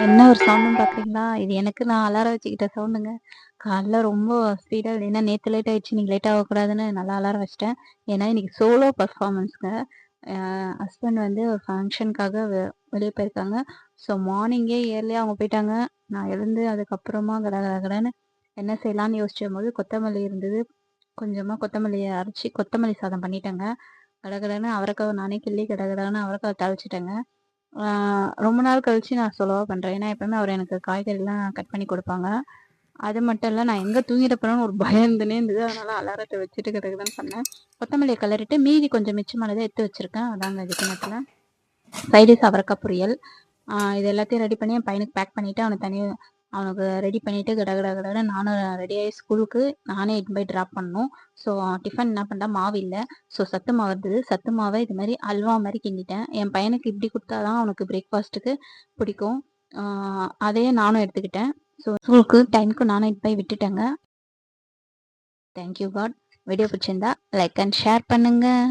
என்ன ஒரு சவுண்டுன்னு பார்க்குறீங்களா? இது எனக்கு நான் அலாரம் வச்சுக்கிட்ட சவுண்டுங்க. காலைல ரொம்ப ஸ்பீடா ஏன்னா நேத்து லேட் ஆயிடுச்சு. இன்னைக்கு லேட் ஆகக்கூடாதுன்னு நல்லா அலாரம் வச்சிட்டேன் ஏன்னா இன்னைக்கு சோலோ பெர்ஃபார்மன்ஸ்ங்க. ஹஸ்பண்ட் வந்து ஒரு ஃபங்க்ஷனுக்காக வெ போயிருக்காங்க. ஸோ மார்னிங்கே இயர்லியா அவங்க போயிட்டாங்க. நான் எழுந்து அதுக்கப்புறமா கட கட கடன்னு என்ன செய்யலான்னு யோசிச்சம்போது கொத்தமல்லி இருந்தது. கொஞ்சமா கொத்தமல்லியை அரைச்சி கொத்தமல்லி சாதம் பண்ணிட்டேங்க. கடகடன்னு அவரைக்காய் நானே கிள்ளி கடகடன்னு அவரைக்காய் தழைச்சிட்டேங்க ரொம்ப நாள் கழிச்சு நான் சொலவாக பண்றேன். ஏன்னா எப்பவுமே அவர் எனக்கு காய்கறிலாம் கட் பண்ணி கொடுப்பாங்க அது மட்டும் இல்ல, நான் எங்க தூங்கிட ஒரு பயம் இருந்துன்னே இருந்தது. அதனால அலாரத்தை வச்சுட்டு தான் சொன்னேன் கொத்தமல்லியை கலரிட்டு மீதி கொஞ்சம் மிச்சமானதை எடுத்து வச்சிருக்கேன். அதாங்க இது கிண்ணத்துல. சைடிஷ் அவரக்காய் பொரியல். இது எல்லாத்தையும் ரெடி பண்ணி என் பையனுக்கு பேக் பண்ணிட்டு, அவனை தனியாக அவனுக்கு ரெடி பண்ணிட்டு கட கட கடன்னு நானும் ரெடி ஸ்கூலுக்கு நானே இட்டு போய் ட்ராப் பண்ணணும். ஸோ டிஃபன் என்ன பண்ணிட்டேன், மாவு இல்லை ஸோ சத்து மாவு இருந்தது. சத்து மாவை இது மாதிரி அல்வா மாதிரி கிண்டிட்டேன். என் பையனுக்கு இப்படி கொடுத்தா தான் அவனுக்கு பிரேக்ஃபாஸ்ட்டுக்கு பிடிக்கும். அதையே நானும் எடுத்துக்கிட்டேன். ஸோ ஸ்கூலுக்கு டைமுக்கு நானும் இட்டு போய் விட்டுட்டேங்க. Thank you god. வீடியோ பிடிச்சிருந்தா லைக் அண்ட் ஷேர் பண்ணுங்கள்